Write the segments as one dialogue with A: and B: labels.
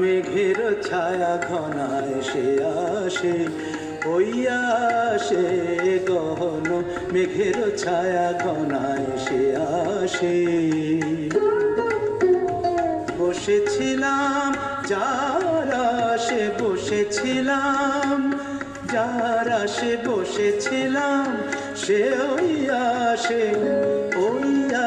A: মেঘের ছায়া ঘনায় সে আসে, ওই আসে গহন মেঘের ছায়া ঘনায় সে আসে। বসেছিলাম, যার আসে বসেছিলাম, যার আসে বসেছিলাম, সে ওই আসে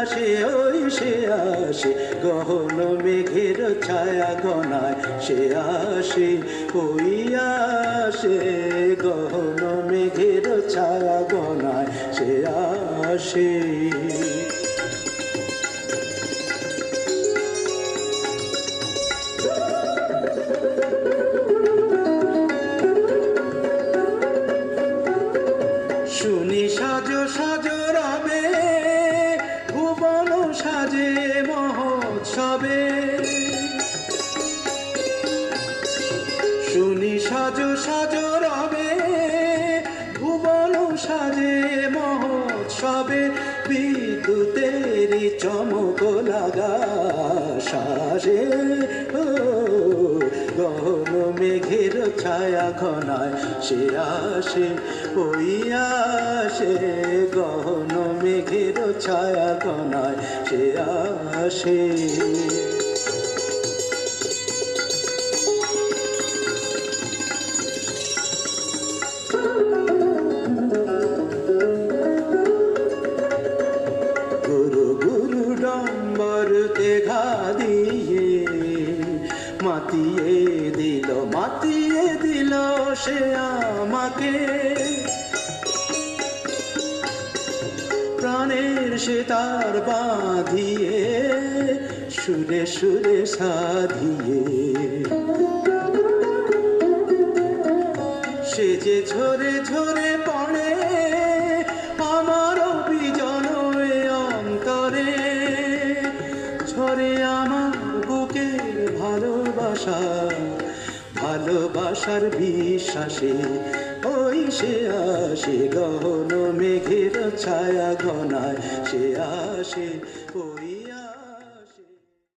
A: আসে, ওই সে আসে। গহন মেঘের ছায়া গনায় সে আসে, ওই আসে। গহন মেঘের ছায়া গনায় সে আসে। শুনি সাজে মহোৎসবে। শুনি সাজো সাজো রবে ভুবন সাজে মহোৎসবে। বিদ্যুতেরই চমক লাগা সাজে ও ঘনায় সে আসে ওই আসে গহন মেঘের ছায়া ঘনায় সে আসে। মাতিয়ে দিল মাতিয়ে দিল সে আমাকে। প্রাণের সে তার বাঁধিয়ে, সুরে সুরে সাধিয়ে। সে যে ঝরে ঝরে পড়ে, আমার বিজন অন্তরে। ঝরে আমার বুকের ভালোবাসা ভালোবাসার বিশ্বাসে ওই সে আসে গহন মেঘের ছায়া ঘনায় সে আসে ওই